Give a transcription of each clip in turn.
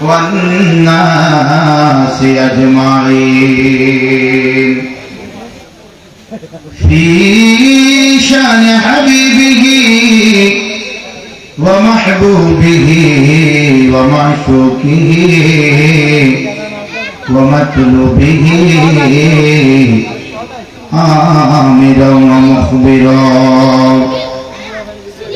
والناس أجمعين. في شأن حبيبه ومحبوبه ومعشوقه ومطلوبه. آمرا ومخبرا.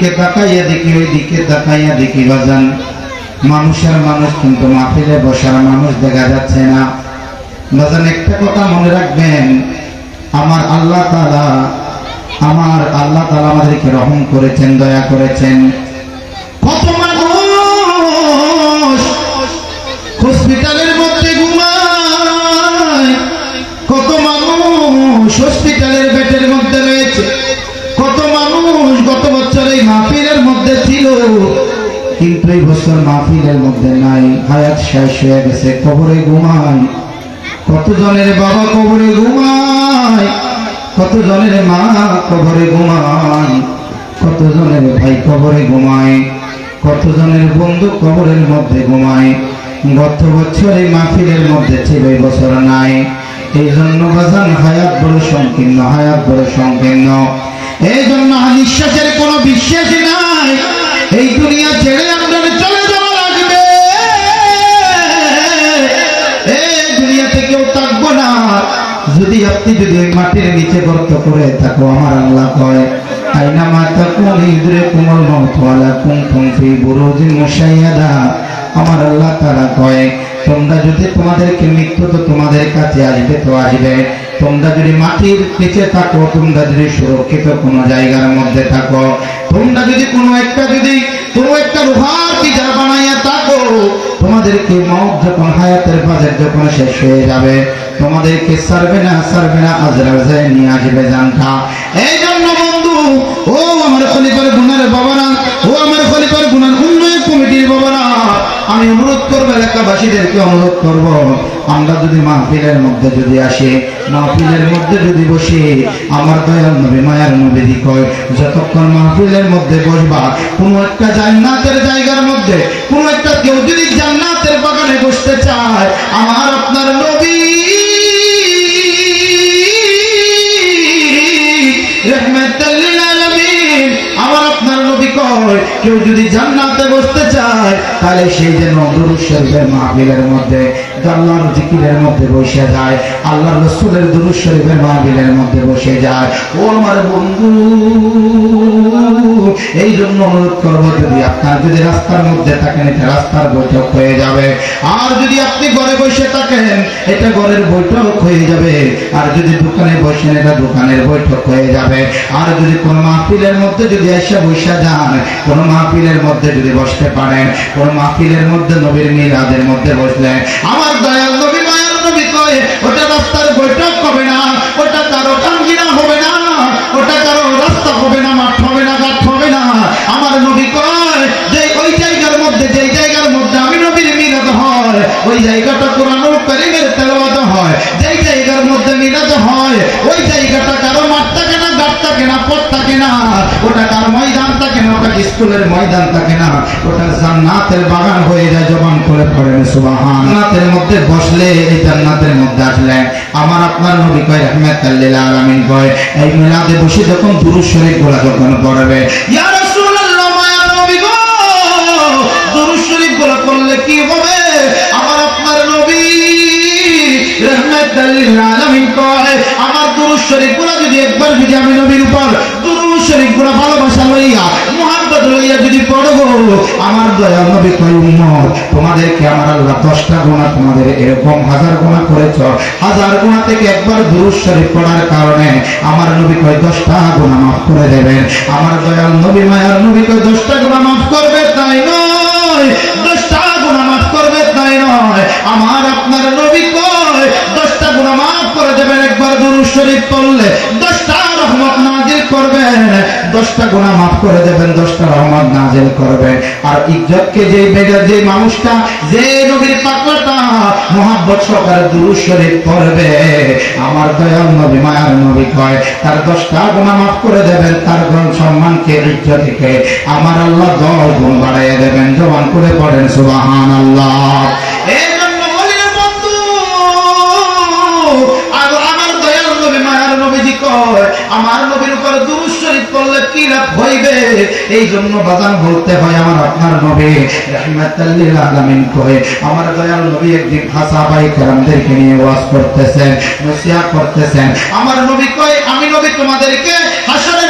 এইদিকে তাকাইয়া দেখি, ওই দিকে তাকাইয়া দেখি, বাজান, মানুষের মানুষ কিন্তু মাহফিলে বসার মানুষ দেখা যাচ্ছে না। বাজান, একটা কথা মনে রাখবেন, আমার আল্লাহ তালা আমার আল্লাহ তালা আমাদেরকে রহম করেছেন, দয়া করেছেন। কিন্তু এই বছর মাহফিলের মধ্যে নাই, হায়াত শেষ হয়ে গেছে, কবরে ঘুমায় কত জনের বাবা কবরে ঘুমায়? কত জনের মা কবরে ঘুমায়? কত জনের ভাই কবরে ঘুমায়? কত জনের বন্ধু কবরের মধ্যে ঘুমায়? গত বছর এই মাহফিলের মধ্যে ছিল, এই বছর নাই। এই জন্য বাজান, হায়াত বড় সংকীর্ণ, হায়াত বড় সংকীর্ণ। এই জন্য নিঃশ্বাসের কোনো বিশ্বাসই নাই যদি আপনি যদি মাটির নিচে গর্ত করে থাকো, আমার আল্লাহ কয় আইনা মাতা কোন ইদরে কোমল মতওয়ালা কুম কুম ফি বুরুজি মুশাইয়াদা। আমার আল্লাহ তারা কয়, তোমরা যদি তোমাদেরকে মৃত্যু তো তোমাদের কাছে আসবে তো আসবে। তোমরা যদি মাটির নিচে থাকো, তোমরা যদি সুরক্ষিত কোনো জায়গার মধ্যে থাকো। তোমরা যদি কোনো একটা যদি, কোনো একটা লোহার পিজার বানাইয়া থাকো, তোমাদেরকে মত যখন হায়াতের বাজেট যখন শেষ হয়ে যাবে তোমাদেরকে সারবে না সারবে না আজরা যায় নিয়ে আসবে জানটা। এই জন্য বন্ধু, ও আমার খলিফার গুণের বাবারা, ও আমার খলিফার গুণের উন্নয়ন কমিটির বাবারা, আমি অনুরোধ করব এলাকাবাসীদেরকে অনুরোধ করব, আমরা যদি মাহফিলের মধ্যে যদি আসি, মাহফিলের মধ্যে যদি বসি, আমার দয়াল নবী, মায়ার নবী কয়, যতক্ষণ মাহফিলের মধ্যে বসবা, কোনো একটা জান্নাতের জায়গার মধ্যে, কোনো একটা কেউ যদি জান্নাতের বাগানে বসতে চায়, আমার আপনার নবী কেউ যদি জান্নাতে বসতে চায়, তাহলে সেই যেন দুরূদ শরীফের মাহবিলের মধ্যে আল্লাহর জিকিরের মধ্যে বসে যায়। আল্লাহর রসুলের দুরূদ শরীফের মাহবিলের মধ্যে বসে যায়। ও আমার বন্ধু, এই জন্য অনুরোধ করব, যদি আপনার যদি রাস্তার মধ্যে থাকেন, এটা রাস্তার বৈঠক হয়ে যাবে। আর যদি আপনি ঘরে বসে থাকেন, এটা ঘরের বৈঠক হয়ে যাবে। আর যদি দোকানে বসেন, এটা দোকানের বৈঠক হয়ে যাবে। আর যদি কোন মাহফিলের মধ্যে যদি এসে বসে যান, কোন মাহফিলের মধ্যে যদি বসতে পারেন, কোন মাহফিলের মধ্যে নবীর মিলাদের মধ্যে বসলে, আমার দয়াল নবী, মায়ার নবী কয়, ওটা রাস্তার বৈঠক স্কুলের ময়দান থাকে না, ওটা জান্নাতের বাগান হয়ে যায়, জবান করে পড়েন সুবাহান। নাতের মধ্যে বসলে এই জান্নাতের মধ্যে আসলে আমার আপনার নবী কয় আহমেদ আল্লিল আলামিন কয়, এই মিলাদে বসে যখন দুরুদ শরীফ গোলা যখন পড়বে, ইয়া রাসূলুল্লাহ, মায়া নবী গো, দুরুদ শরীফ গোলা করলে কি হবে? আমার আপনার নবী রহমত আল্লিল আলামিন কয়, আমার দুরুদ শরীফ গোলা যদি একবার যদি আমি নবীর উপর দুরুদ শরীফ গোলা ভালোবাসা লইয়া দয়াল নবী কয় উম্মত তোমাদেরকে আমার আল্লাহ দশটা গুণা তোমাদের এরকম হাজার গুণা করেছ। হাজার গুণা থেকে একবার দুরুদ শরীফ পড়ার কারণে আমার নবী কয় দশটা গুণা মাফ করে দেবেন। আমার দয়াল নবী মায়ার নবী কয় দশটা গুণা মাফ করবে, তাই নয়। দশটা গুণা মাফ করবে, তাই নয়। আমার আপনার নবী কয় দশটা গুণা মাফ করে দেবেন একবার দুরুদ শরীফ পড়লে। দশটা রহমত করবেন, দশটা গুণা মাফ করে দেবেন, দশটা রহমত নাজিল করবেন। আর ইজ্জতকে যে বেগা যে মানুষটা যে নবীর পাকড়াটা মোহাব্বত সহকারে দুরুদ শরীফ পড়বে, আমার দয়াল নবী, মায়ার নবী কয়, তার দশটা গুণা মাফ করে দেবেন, তার গুণ সম্মানকে ইজ্জতকে? আমার আল্লাহ দশ গুণ বাড়াইয়া দেবেন, জবান করে পড়েন সুবাহান আল্লাহ আমার নবীর উপর শরীফ কি লাভ হইবে? এই জন্য বলতে হয়, আমার আপনার নবী রাহমাতাল্লিল আলামিন আমার দয়াল নবী একদিন নিয়ে ওয়াজ করতেছেন, নসিহত করতেছেন। আমার নবী কয়, আমি নবী তোমাদেরকে হাসরের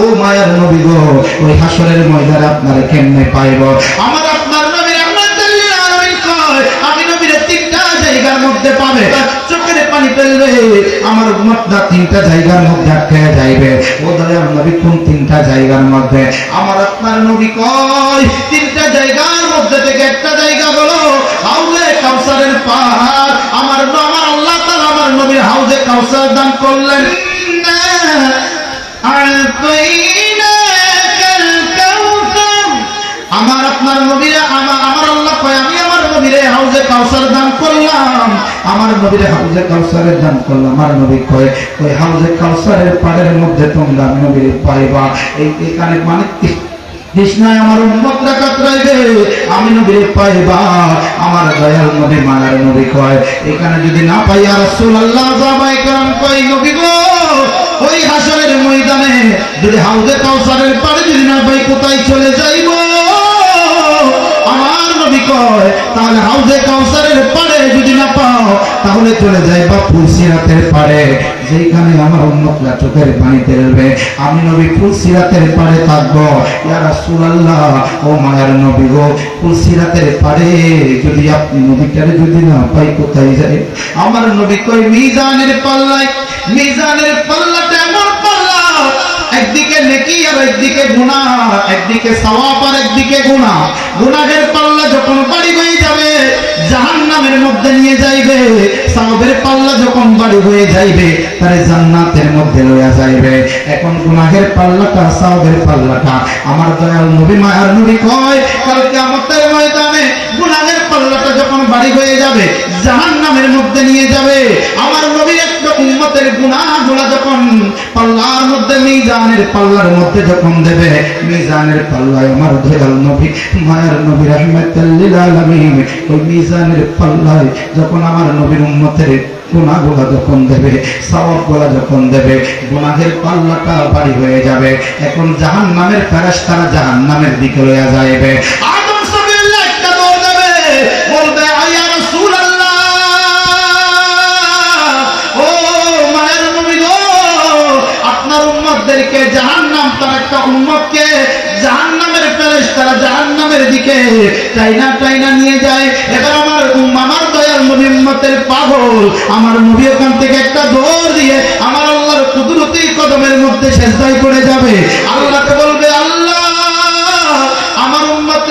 ও মায়ের নবী গো, ওই হাসরের ময়দানে আপনারা কেমনে পাইব? আমার আপনার নবী রাহমাতুল লিল আলামিন কয় আমি নবীর তিনটা জায়গার মধ্যে পাবে। তিনটা জায়গার মধ্যে থেকে একটা জায়গা পাহাড়। আমার আল্লাহ আমার নবীর হাউজে কাউসার দান করলেন। আমার আপনার নবীরা, আমার আমার আল্লাহ কয়, আমি আমার নবীরে হাউজে কাউসার দান করলাম। আমার নবীরে হাউজে কাউসারের দান করলাম। আমার নবী কয় ওই হাউজে কাউসারের পাড়ের মধ্যে তোমরা নবীরে পাইবা। এই এখানে মানে? কৃষ্ণায় আমার উন্মতরা কাতরাইবে, আমি নবীরে পাইবা। আমার দয়াল নবী, মায়ার নবী কয়, এখানে যদি না পাই আর সাহাবায়ে কেরাম কয়, নবী গো ওই হাসরের ময়দানে যদি হাউজে কাউসারের পারে যদি না পাই, কোথায় চলে যাইবো? আমার নবী কয়, তাহলে হাউজে কাউসারের পাড়ে যদি না পাও, তাহলে চলে যাই বা ফুলসিরাতের পাড়ে। যেখানে আমার উন্মতরা চোখের পানি তেলবে আমি নবী ফুলসিরাতের পাড়ে থাকব। ইয়া রাসূলুল্লাহ, ও মায়ের নবী গো ফুলসিরাতের পাড়ে যদি আপনি নবীটারে যদি না পাই, কোথায় যাই? আমার নবী কয়, মিজানের পাল্লায়, মিজানের পাল্লা একদিকে নেকি আর একদিকে গুনাহ একদিকে সওয়াব আর একদিকে গুনাহ গুনাহের পাল্লা যখন বাড়ি হয়ে যাবে, জাহান্নামের মধ্যে নিয়ে যাইবে। সওয়াবের পাল্লা যখন বাড়ি হয়ে যাইবে, তারে জান্নাতের মধ্যে লইয়া যাইবে। এখন গুনাহের পাল্লাটা, সওয়াবের পাল্লাটা। আমার দয়াল নবী মায়ার নবী কয় কালকে আমাদের ময়দানে গুনাহের পাল্লাটা যখন বাড়ি হয়ে যাবে, জাহান্নামের মধ্যে নিয়ে যাবে। আমার উম্মতের গুনাহগুলা যখন পাল্লার মধ্যে, মিজানের পাল্লার মধ্যে যখন দেবে, মিজানের পাল্লায় আমার নবী নবী রাহমাতুল্লিল ওই মিজানের পাল্লায় যখন আমার নবীর উম্মতের গুণাগুলা যখন দেবে, সওয়াবগুলা যখন দেবে পাল্লাটা বাড়ি হয়ে যাবে। এখন জাহান্নামের ফেরেশতারা জাহান্নামের দিকে লইয়া যাইবে। আদম উম্মতদেরকে জাহান্নাম তার একটা উম্মতকে জাহান্নামের জাহান জাহান্নামের দিকে টাইনা টাইনা নিয়ে যায়। এবার আমার আমার দয়াল নবী উম্মতের পাগল, আমার নবী ওখান থেকে একটা দৌড় দিয়ে আমার আল্লাহর কুদরতি কদমের মধ্যে শেষদায় করে যাবে। আল্লাহ উম্মতে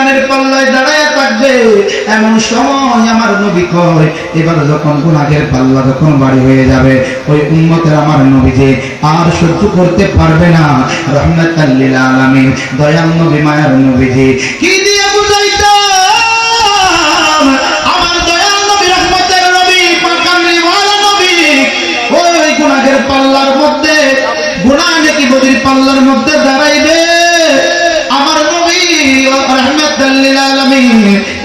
জাহান্নামের পাল্লায় দাঁড়ায় থাকবে, এমন সময় আমার নবী কয় এবার যখন গুনাহের পাল্লা যখন বাড়ি হয়ে যাবে, ওই উম্মতের আমার নবী যে আর সহ্য করতে পারবে না রহমতাল্লিল আলামিন, দয়াল নবী, মায়ার নবী যে, কি দিয়ে বুঝাইতো আমার দয়াল নবী, রহমতের নবী পাকানি ওয়ালা নবী, ওই গুনাহের পাল্লার মধ্যে, গুনাহ নাকি বদির পাল্লার মধ্যে দাঁড়ায়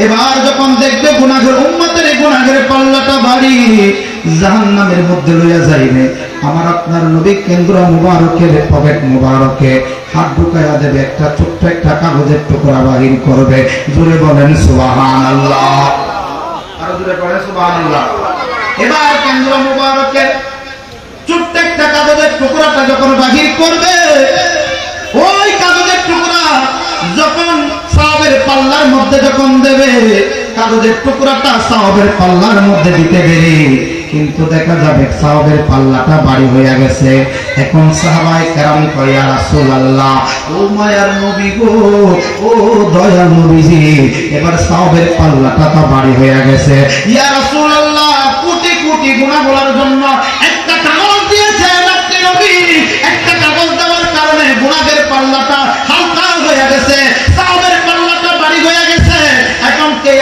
এবার যখন দেখবে গুনাহের উম্মতের গুনাহের পাল্লাটা বাড়ি, জাহান্নামের মধ্যে লইয়া যাইবে। আমার আপনার নবী কেন্দ্র মুবারকের পকেট মুবারকে হাত ঢুকাইয়া দেবে, একটা ছোট্ট একটা কাগজের টুকরা বাহির করবে। জোরে বলেন, সুবহানাল্লাহ। আরও জোরে পড়ে সুবহানাল্লাহ। এবার কেন্দ্র মুবারকের ছোট্ট একটা কাগজের টুকরাটা যখন বাহির করবে, ওই কাগজের টুকরা যখন সাহাবের পাল্লার মধ্যে যখন দেবে, কাগজের টুকরাটা সাহাবের পাল্লার মধ্যে দিতে দেরি কিন্তু দেখা যাবে সাহাবের পাল্লাটা বাড়ি হয়ে গেছে। এখন সাহাবাই কেরাম কয়া রাসূল আল্লাহ ও মায়ার নবী গো, ও দয়াল নবীজি, এবার সাহাবের পাল্লাটা তো বাড়ি হয়ে গেছে। ইয়া রাসূল আল্লাহ কোটি কোটি গুনাহ বলার জন্য একটা কাগজ দিয়েছেন আপনি নবী, একটা কাগজ দেওয়ার কারণে গুনাহের পাল্লাটা হালকা হয়ে গেছে।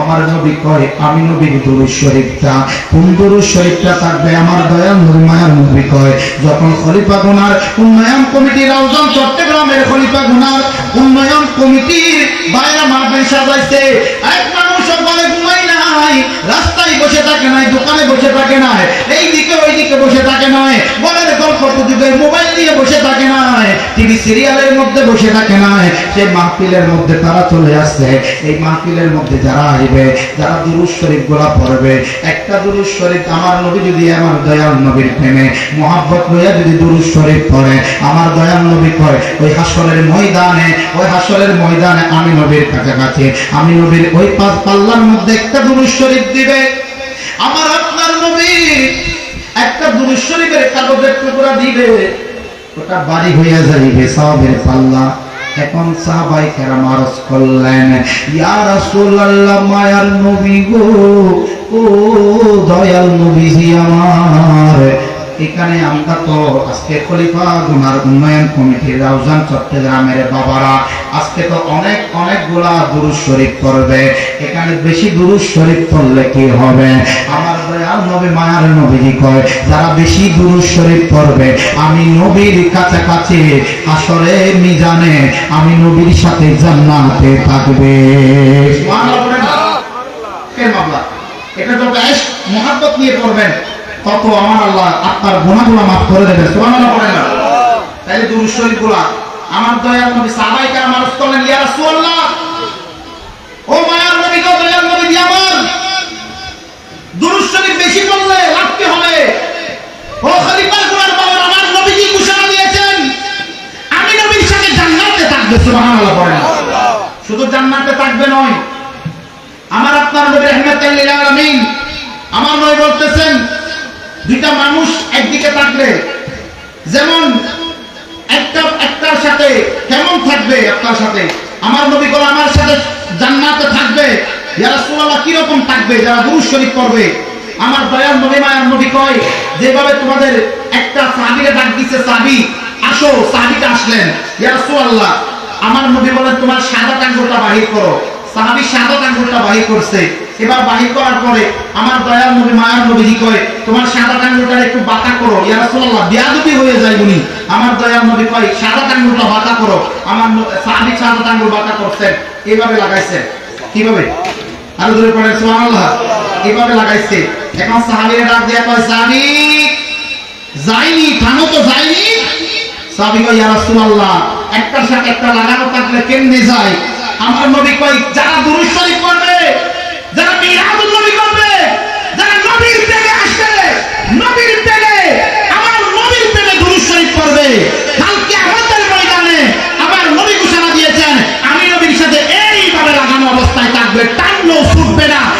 আমার নবী কয় আমি নবীর দরুদ শরীফটা, কোন দরুদ শরীফটা থাকবে আমার দয়া নবী, মায়ার নবী কয়। যখন খলিফা গুনার উন্নয়ন কমিটির আয়োজন চট্টগ্রামের খলিফা গুনার উন্নয়ন কমিটির বাইরে মাহফিল সাজাইছে এক রাস্তায় বসে থাকে নাই, দোকানে বসে থাকে নাই এই দিকে ওই দিকে বসে থাকে নাই মোবাইল নিয়ে বসে থাকে নাই, টিভি সিরিয়ালের মধ্যে বসে থাকে নাই মাহফিলের মধ্যে তারা চলে আসছে। এই মাহফিলের মধ্যে যারা আসবে, যারা শরীফগুলা পড়বে, একটা শরীফ আমার নবী যদি, আমার দয়াল নবীর প্রেমে, মহাব্বত লইয়া যদি শরীফ পড়ে, আমার দয়াল নবী ওই হাসরের ময়দানে, ওই হাসরের ময়দানে আমি নবীর কাছাকাছি, আমি নবীর ওই পাঁচ পাল্লার মধ্যে একটা দুরুজ শরীফ দিবে। আমার আপনার নবী একটা দুরুজ শরীফের কাগজের টুকরা দিবে। ওটা বাড়ি হইয়া যাইবে সাহাবের পাল্লা। এখন সাহাবাই কেরাম আরজ করলেন, ইয়া রাসূলুল্লাহ, মায়ার নবী গো, ও দয়াল নবীজি আমার। এখানে আমরা তো আজকে খলিফা গুনার উন্নয়ন কমিটির রাউজান চট্টগ্রামের বাবারা আজকে তো অনেক অনেকগুলা দুরুজ শরীফ করবে এখানে বেশি দুরুজ শরীফ করলে কি হবে? আমার দয়াল নবী, মায়ার নবীজি কয়, যারা বেশি দুরুজ শরীফ করবে আমি নবীর কাছাকাছি আসরে মিজানে, আমি নবীর সাথে জান্নাতে থাকবে। তত আমার আল্লাহ আপনার গুণাগুলো মাফ করে দেবে সুবহানাল্লাহ, বলেন না। তাইলে দুরুদ শরীফগুলা আমার দয়াল নবী সাহাবায়ে কেরাম আরজ করলেন ইয়া রাসূলুল্লাহ। ও মায়ার নবী গো দয়াল নবী আমার। দুরুদ শরীফ বেশি পড়লে লাভ হবে? ও খলিফা গুলার বাবা আমার নবীজি ঘোষণা দিয়েছেন? আমি নবীর সাথে জান্নাতে থাকবে, সুবহানাল্লাহ বলেন। শুধু জান্নাতে থাকবে নয়, আমার আপনার নবী রহমাতুল লিল আলামিন আমার নবী বলতেছেন, দুইটা মানুষ একদিকে থাকলে যেমন একটার সাথে কেমন থাকবে আপনার সাথে? আমার নবী বলে, আমার সাথে জান্নাতে থাকবে। ইয়া রাসূলুল্লাহ, কি রকম থাকবে? যারা দুরূদ শরীফ পড়বে। আমার দয়াল নবী মায়ার নবী কয়, যেভাবে তোমাদের একটা সাহাবীকে ডাক দিছে, সাহাবী, আসো, সাহাবীটা আসলেন। ইয়া রাসূলুল্লাহ, আমার নবী বলেন, তোমার সাদা আঙ্গুলটা বাহির করো। সাহাবী সাদা আঙ্গুলটা বাহির করছে। এবার বাহির করার পরে আমার দয়াল নবী, মায়ার নবীজি কয়, তোমার সাদা আঙ্গুলটা একটু বাঁকা করো, ইয়া রাসূলুল্লাহ, বিয়াদবি হয়ে যায় উনি। আমার দয়াল নবী কয়, সাদা আঙ্গুলটা বাঁকা করো। আমার সাহাবী সাদা আঙ্গুল বাঁকা করছেন, এইভাবে লাগাইছেন কীভাবে? আরও দূরে পড়েন, সুবহানাল্লাহ। এইভাবে লাগাইছে। এখন সাহাবীরা ডাক দিয়া কয়, সাহাবী, যাইনি, থামো তো, যাইনি। সাহাবী কয়, ইয়া রাসূলুল্লাহ, একটার সাথে একটা লাগানো থাকলে কেমনে যায়? আমার নবী কয় যারা দুরূদ শরীফ থাকবে টানলো